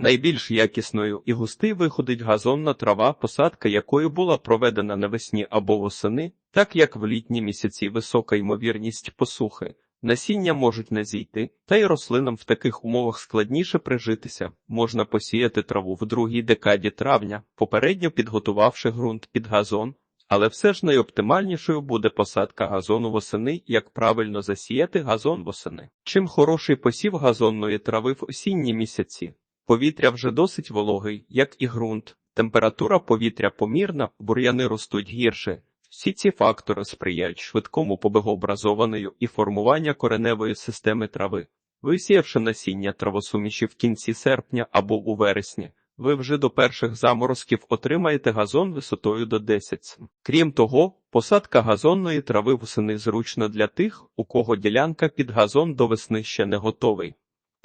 Найбільш якісною і густий виходить газонна трава, посадка якої була проведена навесні або восени, так як в літні місяці висока ймовірність посухи. Насіння можуть не зійти, та й рослинам в таких умовах складніше прижитися. Можна посіяти траву в другій декаді травня, попередньо підготувавши ґрунт під газон, але все ж найоптимальнішою буде посадка газону восени, як правильно засіяти газон восени. Чим хороший посів газонної трави в осінні місяці. Повітря вже досить вологий, як і ґрунт. Температура повітря помірна, бур'яни ростуть гірше. Всі ці фактори сприяють швидкому побегообразованию і формування кореневої системи трави. Висіявши насіння травосуміші в кінці серпня або у вересні, ви вже до перших заморозків отримаєте газон висотою до 10 см. Крім того, посадка газонної трави восени зручно для тих, у кого ділянка під газон до весни ще не готовий.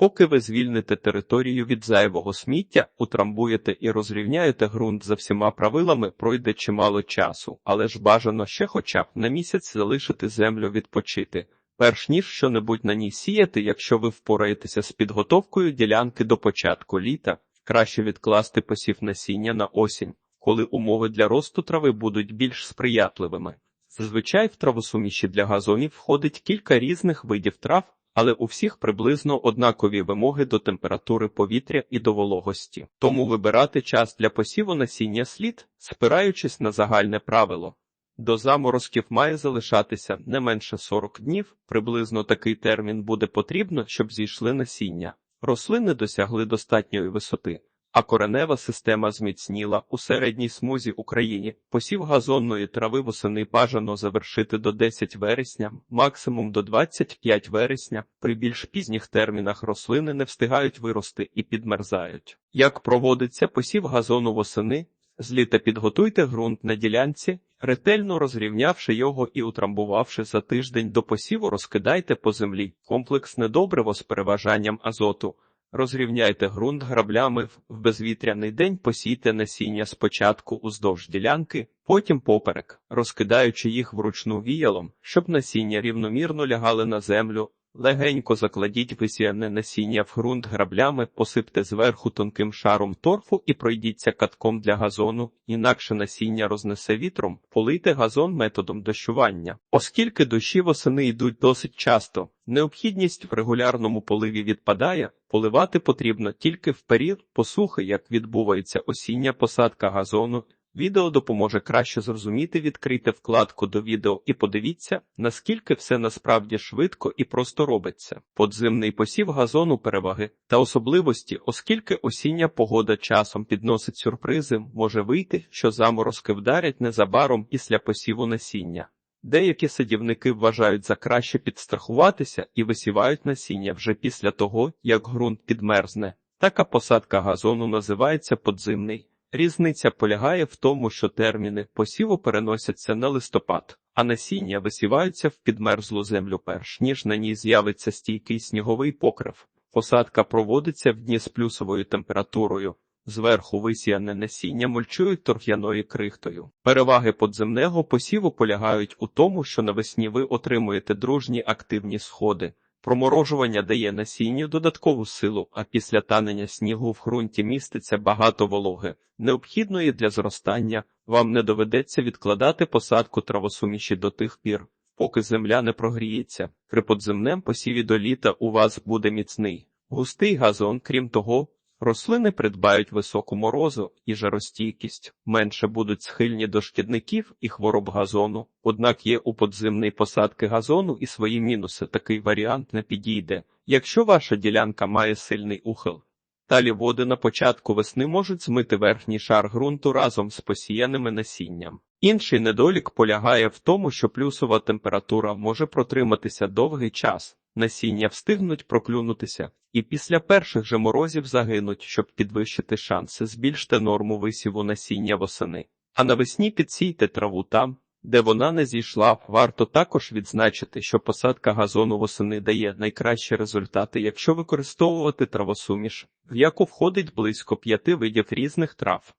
Поки ви звільните територію від зайвого сміття, утрамбуєте і розрівняєте ґрунт за всіма правилами, пройде чимало часу, але ж бажано ще хоча б на місяць залишити землю відпочити, перш ніж що-небудь на ній сіяти, якщо ви впораєтеся з підготовкою ділянки до початку літа, краще відкласти посів насіння на осінь, коли умови для росту трави будуть більш сприятливими. Зазвичай в травосуміші для газонів входить кілька різних видів трав, але у всіх приблизно однакові вимоги до температури повітря і до вологості. Тому вибирати час для посіву насіння слід, спираючись на загальне правило. До заморозків має залишатися не менше 40 днів, приблизно такий термін буде потрібно, щоб зійшли насіння. Рослини досягли достатньої висоти, а коренева система зміцніла у середній смузі Україні. Посів газонної трави восени бажано завершити до 10 вересня, максимум до 25 вересня. При більш пізніх термінах рослини не встигають вирости і підмерзають. Як проводиться посів газону восени? З підготуйте ґрунт на ділянці, ретельно розрівнявши його і утрамбувавши за тиждень до посіву, розкидайте по землі комплексне добриво з переважанням азоту. Розрівняйте ґрунт граблями в безвітряний день, посійте насіння спочатку уздовж ділянки, потім поперек, розкидаючи їх вручну віялом, щоб насіння рівномірно лягали на землю. Легенько закладіть висіяне насіння в ґрунт граблями, посипте зверху тонким шаром торфу і пройдіться катком для газону, інакше насіння рознесе вітром, полийте газон методом дощування. Оскільки дощі восени йдуть досить часто, необхідність в регулярному поливі відпадає, поливати потрібно тільки в період посухи, як відбувається осіння посадка газону. Відео допоможе краще зрозуміти, відкрийте вкладку до відео і подивіться, наскільки все насправді швидко і просто робиться. Подземний посів газону переваги та особливості, оскільки осіння погода часом підносить сюрпризи, може вийти, що заморозки вдарять незабаром після посіву насіння. Деякі садівники вважають за краще підстрахуватися і висівають насіння вже після того, як ґрунт підмерзне. Така посадка газону називається подзимний. Різниця полягає в тому, що терміни посіву переносяться на листопад, а насіння висіваються в підмерзлу землю перш ніж на ній з'явиться стійкий сніговий покрив. Посадка проводиться в дні з плюсовою температурою. Зверху висіяне насіння мульчують торф'яною крихтою. Переваги подземного посіву полягають у тому, що навесні ви отримуєте дружні активні сходи. Проморожування дає насінню додаткову силу, а після танення снігу в ґрунті міститься багато вологи, необхідної для зростання. Вам не доведеться відкладати посадку травосуміші до тих пір, поки земля не прогріється. При подземнем посіві до літа у вас буде міцний, густий газон, крім того. Рослини придбають високу морозу і жаростійкість, менше будуть схильні до шкідників і хвороб газону. Однак є у подземний посадки газону і свої мінуси. Такий варіант не підійде, якщо ваша ділянка має сильний ухил. Далі води на початку весни можуть змити верхній шар ґрунту разом з посіяними насінням. Інший недолік полягає в тому, що плюсова температура може протриматися довгий час. Насіння встигнуть проклюнутися, і після перших же морозів загинуть, щоб підвищити шанси, збільште норму висіву насіння восени. А навесні підсійте траву там, де вона не зійшла. Варто також відзначити, що посадка газону восени дає найкращі результати, якщо використовувати травосуміш, в яку входить близько п'яти видів різних трав.